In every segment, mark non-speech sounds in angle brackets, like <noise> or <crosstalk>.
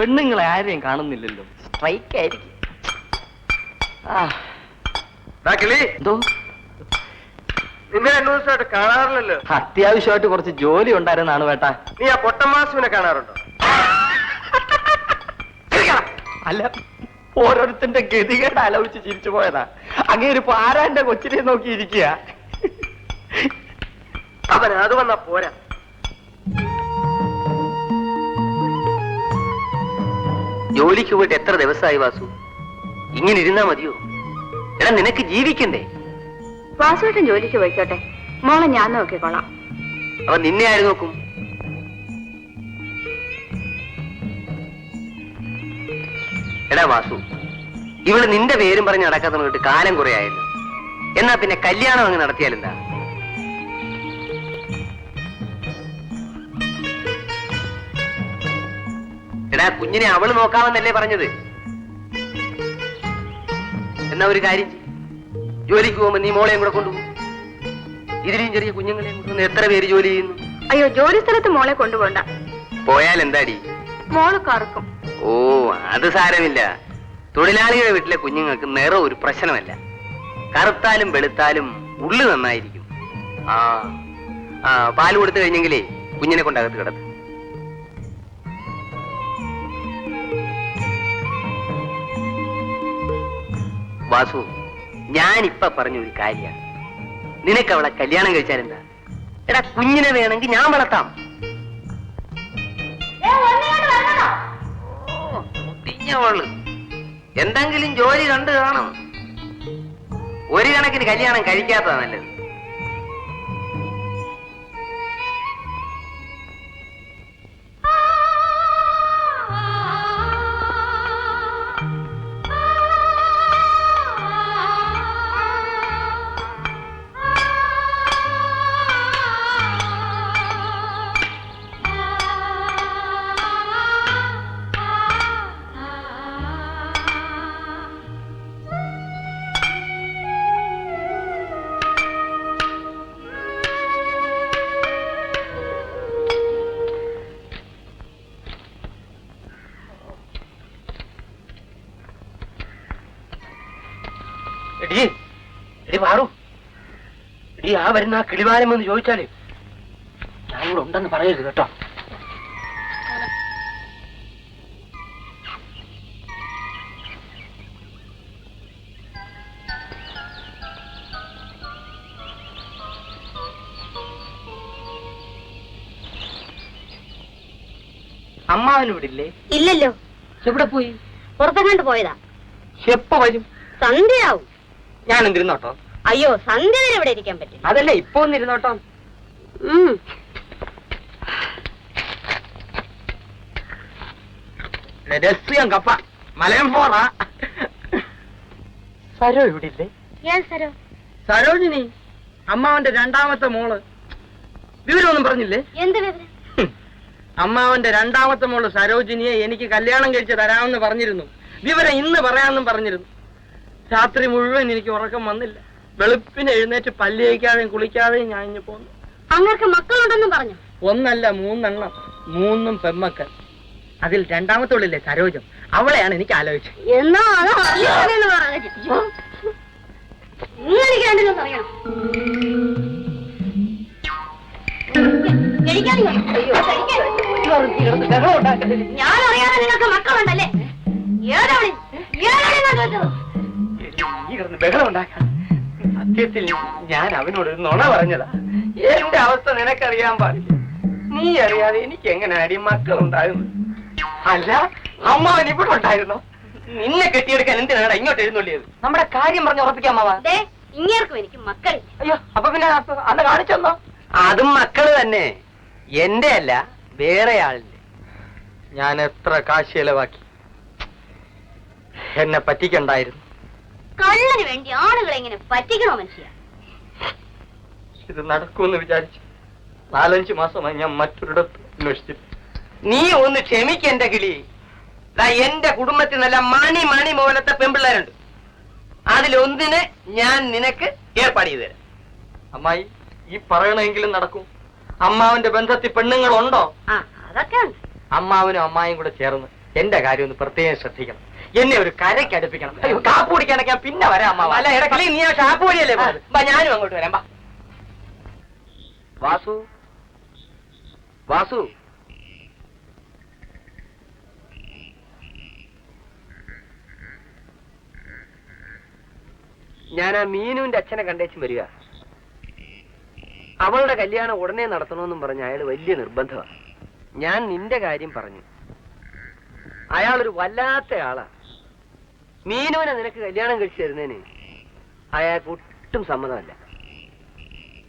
പെണ്ണുങ്ങളെ ആരെയും കാണുന്നില്ലല്ലോ. സ്ട്രൈക്ക് ആയിരിക്കും. എന്തോ? നിന്നെ രണ്ടു ദിവസമായിട്ട് കാണാറില്ലല്ലോ. അത്യാവശ്യമായിട്ട് കുറച്ച് ജോലി ഉണ്ടായിരുന്നാണ് വേട്ടാ. നീ ആ പൊട്ടമാസുവിനെ കാണാറുണ്ടോ? അല്ല ഓരോരുത്തന്റെ ഗതികേട് ആലോചിച്ച് ചിരിച്ചു പോയതാ. അങ്ങനെ ഇപ്പൊ ആരാന്റെ കൊച്ചിനെ നോക്കിയിരിക്കുക. അവൻ അത് വന്നാ പോരാ. ജോലിക്ക് പോയിട്ട് എത്ര ദിവസമായി വാസു? ഇങ്ങനെ ഇരുന്നാ മതിയോ? എടാ നിനക്ക് ജീവിക്കണ്ടേ? വാസുവേട്ടൻ ജോലിക്ക് പോയിക്കോട്ടെ. മോളെ ഞാൻ നോക്കിക്കോളാം അവ നിന്നെ ആര് നോക്കും? എടാ വാസു ഇവൾ നിന്റെ പേരും പറഞ്ഞ് നടക്കാത്ത കാലം കുറെ ആയല്ലോ എന്നാ പിന്നെ കല്യാണം അങ്ങ് നടത്തിയാലെന്താ? എടാ കുഞ്ഞിനെ അവൾ നോക്കാമെന്നല്ലേ പറഞ്ഞത്? എന്നാ ഒരു കാര്യം ജോലിക്ക് പോകുമ്പോ നീ മോളെയും കൂടെ കൊണ്ടുപോകും. ഇതിലെയും ചെറിയ കുഞ്ഞുങ്ങളെയും കൊണ്ടുവന്ന് എത്ര പേര് ജോലി ചെയ്യുന്നു? അയ്യോ ജോലി സ്ഥലത്ത് മോളെ കൊണ്ടുപോണ്ട. പോയാൽ എന്താടി മോൾ കറക്കും. ഓ അത് സാരമില്ല. തൊഴിലാളികളുടെ വീട്ടിലെ കുഞ്ഞുങ്ങൾക്ക് നിറം ഒരു പ്രശ്നമല്ല. കറുത്താലും വെളുത്താലും ഉള്ളു നന്നായിരിക്കും. ആ ആ പാൽ കൊടുത്തു കഴിഞ്ഞെങ്കിലേ കുഞ്ഞിനെ കൊണ്ടകത്ത് കിടത്ത് വാസു ഞാനിപ്പ പറഞ്ഞ ഒരു കാര്യ. നിനക്ക് അവളെ കല്യാണം കഴിച്ചാൽ എന്താ എടാ കുഞ്ഞിനെ വേണമെങ്കിൽ ഞാൻ വളർത്താം. മുത്തിഞ്ഞവൾ എന്തെങ്കിലും ജോലി കണ്ടു കാണും. ഒരു കണക്കിന് കല്യാണം കഴിക്കാത്തതാ നല്ലത്. എടി ആ വരുന്ന ആ കിളിവാരം എന്ന് ചോദിച്ചാലേ ഞാൻ ഇവിടെ ഉണ്ടെന്ന് പറയരുത് കേട്ടോ. വിടില്ലേ ഇല്ലല്ലോ. എവിടെ പോയി? പുറത്തെങ്ങാണ്ട് പോയതാ. എപ്പോ വരും? സന്ധ്യയാവും. ഞാൻ എന്തിരുന്നോട്ടോ? അയ്യോ സന്ധ്യ വരെ ഇവിടെ ഇരിക്കാൻ പറ്റും അതല്ലേ ഇപ്പൊ ഒന്നിരുന്നോട്ടോ. രസ്യം കപ്പ. മലയം പോറ. സരോ ഇവിടില്ലേ? ഏത് സരോ? സരോജിനി അമ്മാവന്റെ രണ്ടാമത്തെ മോൾ. വിവരമൊന്നും പറഞ്ഞില്ലേ? എന്ത് വിവരം? അമ്മാവന്റെ രണ്ടാമത്തെ മോൾ സരോജിനിയെ എനിക്ക് കല്യാണം കഴിച്ച് തരാമെന്ന് പറഞ്ഞിരുന്നു. വിവരം ഇന്ന് പറയാമെന്നും പറഞ്ഞിരുന്നു. രാത്രി മുഴുവൻ എനിക്ക് ഉറക്കം വന്നില്ല. വെളുപ്പിന് എഴുന്നേറ്റ് പല്ല് കഴിക്കാതെയും കുളിക്കാതെയും ഞാൻ ഇഞ്ഞു പോന്നു. അങ്ങർക്ക് മക്കളുണ്ടെന്നും പറഞ്ഞു. ഒന്നല്ല മൂന്നെണ്ണം. മൂന്നും പെമ്മക്കൾ. അതിൽ രണ്ടാമത്തെ ഉള്ളില്ലേ സരോജം? അവളെയാണ് എനിക്ക് ആലോചിച്ചത്. എന്നാ അത് അറിയാമെന്ന് പറഞ്ഞു. നിങ്ങൾ എനിക്ക് രണ്ടിലും പറയണം എനിക്കാണ് ഞാൻ- അറിയാതെ നിങ്ങൾക്ക് മക്കളുണ്ടല്ലേ? ഏതാണ് ഏതാണ് ബഹളം ഉണ്ടാക്കാൻ സത്യത്തിൽ ഞാൻ അവനോട് ഒരു നുണ പറഞ്ഞതാ. എന്റെ അവസ്ഥ നിനക്കറിയാൻ പാടില്ല. നീ അറിയാതെ എനിക്ക് എങ്ങനെ അടി മക്കളുണ്ടായിരുന്നു അല്ല അമ്മാവൻ ഇവിടെ ഉണ്ടായിരുന്നു? നിന്നെ കെട്ടിയെടുക്കാൻ എന്തിനാണ് ഇങ്ങോട്ട് എഴുന്നള്ളിയത്? നമ്മുടെ കാര്യം പറഞ്ഞ് ഉറപ്പിക്കാം അമ്മാവ ദേ, ഇങ്ങേർക്കും എനിക്ക് മക്കളില്ല. അയ്യോ അപ്പൊ പിന്നെ അന്ന് കാണിച്ചെന്നോ അതും മക്കൾ തന്നെ. എന്റെ അല്ല വേറെ ആളിന്റെ. ഞാൻ എത്ര കാശ് ചെലവാക്കി? എന്നെ പറ്റിക്കണ്ടായിരുന്നു. കള്ളന് വേണ്ടി ആളുകളെ ഇങ്ങനെ പറ്റിക്കണോ മനുഷ്യ? ഇത് നടക്കുമെന്ന് വിചാരിച്ചു നാലഞ്ച് മാസമായി ഞാൻ മറ്റൊരിടത്ത് അന്വേഷിച്ചിട്ട് നീ ഒന്ന് ക്ഷമിക്ക എന്റെ കിളി. എന്റെ കുടുംബത്തിൽ നല്ല മണി മണി മോലത്തെ പെമ്പിള്ളേരുണ്ട് അതിലൊന്നിന് ഞാൻ നിനക്ക് ഏർപ്പാട് ചെയ്തു തരാം. അമ്മായി ഈ പറയണമെങ്കിലും നടക്കും. അമ്മാവന്റെ ബന്ധത്തിൽ പെണ്ണുങ്ങളുണ്ടോ? ആ അതൊക്കെ അമ്മാവനും അമ്മായും കൂടെ ചേർന്ന് എന്റെ കാര്യം ഒന്ന് പ്രത്യേകം ശ്രദ്ധിക്കണം. എന്നെ ഒരു കരയ്ക്ക് അടുപ്പിക്കണം. അയ്യോ കാപ്പ് കുടിക്കാനൊക്കെ ഞാൻ പിന്നെ വരാം അമ്മ അല്ല ഇടക്കളി നീ ആ ഷാപ്പ് കുടിയല്ലേ ബാ, ഞാനും അങ്ങോട്ട് വരാം ബാ വാസു? വാസു? ഞാൻ ആ മീനുവിന്റെ അച്ഛനെ കണ്ടേച്ചും വരിക. അവളുടെ കല്യാണം ഉടനെ നടത്തണമെന്നും പറഞ്ഞ അയാൾ വലിയ നിർബന്ധമാണ് ഞാൻ നിന്റെ കാര്യം പറഞ്ഞു. അയാളൊരു വല്ലാത്ത ആളാ. മീനുവിനെ നിനക്ക് കല്യാണം കഴിച്ചു തരുന്നതിന് അയാൾക്ക് ഒട്ടും സമ്മതമല്ല.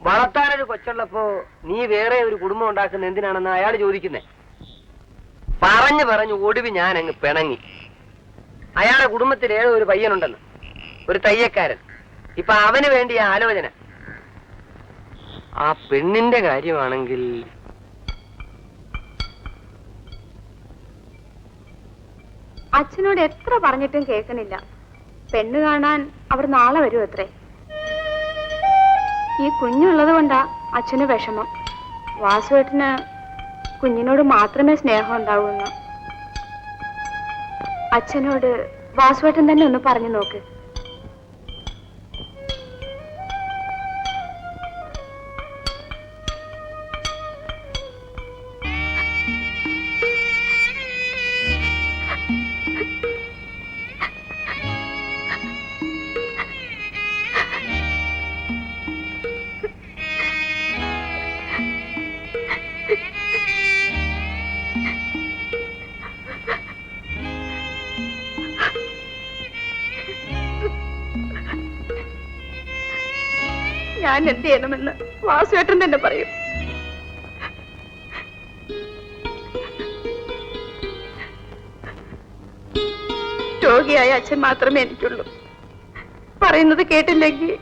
വളർത്താനൊരു കൊച്ചുള്ളപ്പോ നീ വേറെ ഒരു കുടുംബം ഉണ്ടാക്കുന്ന എന്തിനാണെന്ന് അയാൾ ചോദിക്കുന്നേ? പറഞ്ഞു പറഞ്ഞു ഒടുവി ഞാൻ അങ്ങ് പിണങ്ങി. അയാളുടെ കുടുംബത്തിൽ ഏതോ ഒരു പയ്യനുണ്ടെന്ന്. ഒരു തയ്യക്കാരൻ. ഇപ്പൊ അവന് വേണ്ടി ആലോചന. ആ പെണ്ണിന്റെ കാര്യമാണെങ്കിൽ അച്ഛനോട് എത്ര പറഞ്ഞിട്ടും കേൾക്കണില്ല പെണ്ണ് കാണാൻ അവർ നാളെ വരും അത്രേ. ഈ കുഞ്ഞുള്ളത് കൊണ്ടാ അച്ഛന് വിഷമം. വാസുവേട്ടന് കുഞ്ഞിനോട് മാത്രമേ സ്നേഹം ഉണ്ടാവൂ അച്ഛനോട് വാസുവേട്ടൻ തന്നെ ഒന്ന് പറഞ്ഞു നോക്ക്. ഞാൻ എന്ത് ചെയ്യണമെന്ന് വാസുവേട്ടൻ തന്നെ പറയും. രോഗിയായ അച്ഛൻ മാത്രമേ എനിക്കുള്ളൂ. പറയുന്നത് കേട്ടില്ലെങ്കിൽ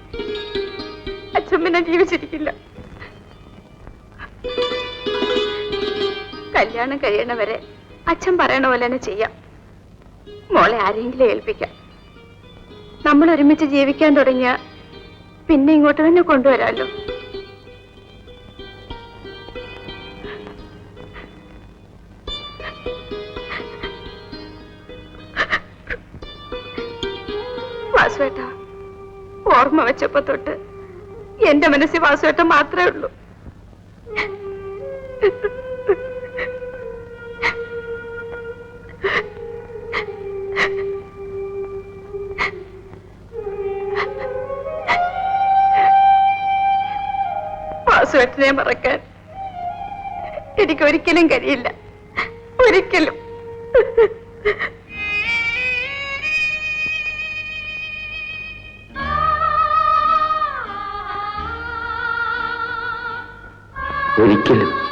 അച്ഛൻ പിന്നെ ജീവിച്ചിരിക്കില്ല. കല്യാണം കഴിയണവരെ അച്ഛൻ പറയണ പോലെ തന്നെ ചെയ്യാം. മോളെ ആരെങ്കിലും ഏൽപ്പിക്കാം. നമ്മൾ ഒരുമിച്ച് ജീവിക്കാൻ തുടങ്ങിയ പിന്നെ ഇങ്ങോട്ട് തന്നെ കൊണ്ടുവരാമല്ലോ വാസുവേട്ട ഓർമ്മ വെച്ചപ്പോ തൊട്ട് എന്റെ മനസ്സിൽ വാസുവേട്ട മാത്രമേ ഉള്ളൂ. വാസുവേട്ടനെ മറക്കാൻ എനിക്ക് ഒരിക്കലും കഴിയില്ല. ഒരിക്കലും. ഒരിക്കലും.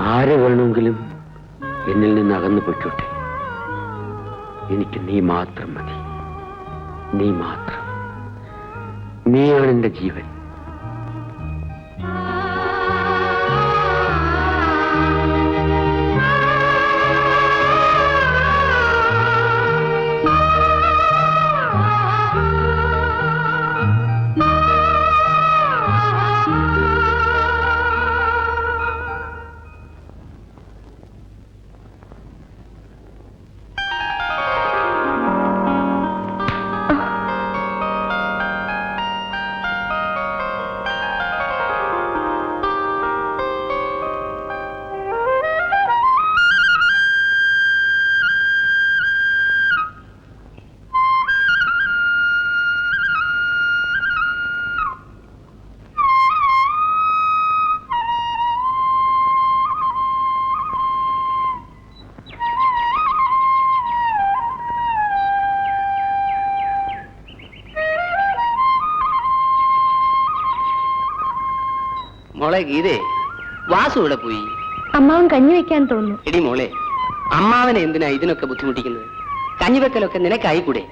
ആരെ വേണമെങ്കിലും എന്നിൽ നിന്ന് അകന്നു പൊയ്ക്കോട്ടെ. എനിക്ക് നീ മാത്രം മതി. നീ മാത്രം. നീയാണ് എന്റെ ജീവൻ. മോളെ ഗീതേ വാസു ഇവിടെ പോയി? അമ്മാവൻ കഞ്ഞി വെക്കാൻ തോന്നുന്നു. എടി മോളെ അമ്മാവനെ എന്തിനാ ഇതിനൊക്കെ ബുദ്ധിമുട്ടിക്കുന്നത്? കഞ്ഞി വെക്കലൊക്കെ കഞ്ഞിവെക്കലൊക്കെ നിനക്കായിക്കൂടെ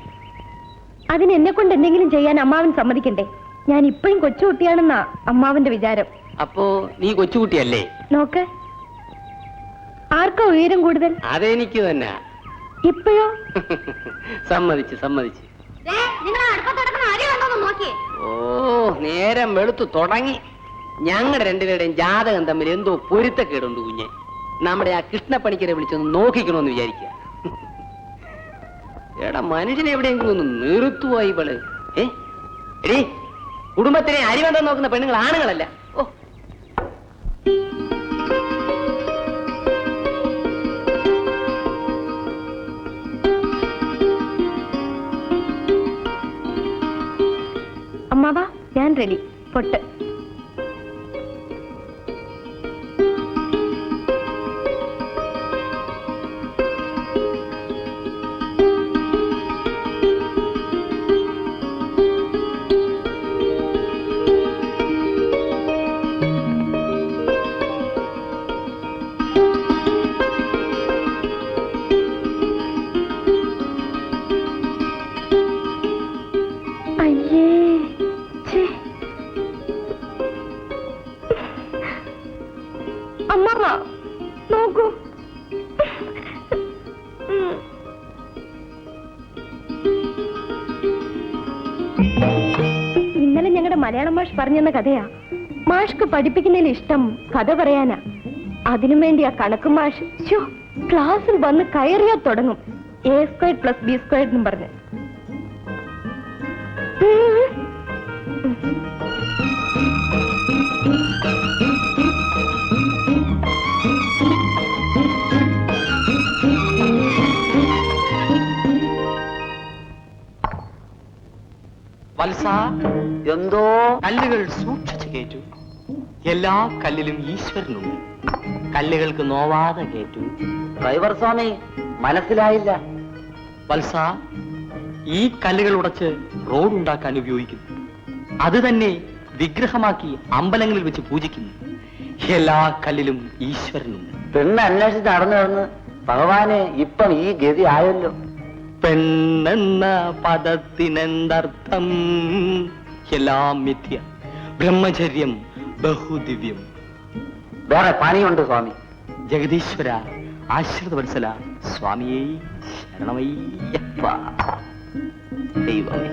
അതിന് എന്നെ കൊണ്ട് എന്തെങ്കിലും ചെയ്യാൻ അമ്മാവൻ സമ്മതിക്കണ്ടേ? ഞാൻ ഇപ്പോഴും കൊച്ചുകുട്ടിയാണെന്നാ അമ്മാവന്റെ വിചാരം. അപ്പോ നീ കൊച്ചുകുട്ടിയല്ലേ? നോക്ക്. ആർക്കാ ഉയരം കൂടുതൽ? അതെനിക്ക് തന്നെ. ഇപ്പോഴോ? <laughs> സമ്മതിച്ച് സമ്മതിച്ച്. ഓ നേരം വെളുത്തു തുടങ്ങി. ഞങ്ങളുടെ രണ്ടുപേരുടെയും ജാതകം തമ്മിൽ എന്തോ പൊരുത്തക്കേടുണ്ട് കുഞ്ഞെ. നമ്മുടെ ആ കൃഷ്ണപ്പണിക്കരെ വിളിച്ചൊന്ന് നോക്കിക്കണോന്ന് വിചാരിക്കുക എടാ മനുഷ്യനെ എവിടെയെങ്കിലും ഒന്ന് നിർത്തുവോ ഇവൾ? ഏ? കുടുംബത്തിനെ അരിവന്തം നോക്കുന്ന പെണ്ണുങ്ങൾ ആണുങ്ങളല്ല. ഓ. അമ്മാവാ ഞാൻ റെഡി. പൊട്ട്. അമ്മാവ നോക്കൂ. ഇന്നലെ ഞങ്ങളുടെ മലയാളം മാഷ് പറഞ്ഞെന്ന കഥയാ. മാഷ്ക്ക് പഠിപ്പിക്കുന്നതിൽ ഇഷ്ടം കഥ പറയാനാ. അതിനു വേണ്ടി ആ കണക്ക് മാഷ് ക്ലാസ്സിൽ വന്ന് കയറിയാ തുടങ്ങും. A square plus B square എന്നും പറഞ്ഞ്. വത്സ എന്തോ? കല്ലുകൾ സൂക്ഷിച്ചു കേറ്റു. എല്ലാ കല്ലിലും ഈശ്വരനുണ്ട്. കല്ലുകൾക്ക് നോവാതെ കേറ്റു. ഡ്രൈവർ സ്വാമി മനസ്സിലായില്ല. വത്സ ഈ കല്ലുകൾ ഉടച്ച് റോഡ് ഉണ്ടാക്കാൻ ഉപയോഗിക്കുന്നു. അത് തന്നെ വിഗ്രഹമാക്കി അമ്പലങ്ങളിൽ വെച്ച് പൂജിക്കുന്നു. എല്ലാ കല്ലിലും ഈശ്വരനുണ്ട്. പെണ്ണ് അന്വേഷിച്ച് നടന്നു നടന്ന് ഭഗവാനെ ഇപ്പം ഈ ഗതി ആയല്ലോ. പെണ്ണെന്ന പദത്തിനെന്തർത്ഥം? എല്ലാം മിഥ്യ. ബ്രഹ്മചര്യം ബഹുദിവ്യം. വേറെ പണിയുണ്ട് സ്വാമി. ജഗദീശ്വര ആശ്രിത വത്സല സ്വാമിയെ ശരണമയ്യപ്പ. ദൈവമേ.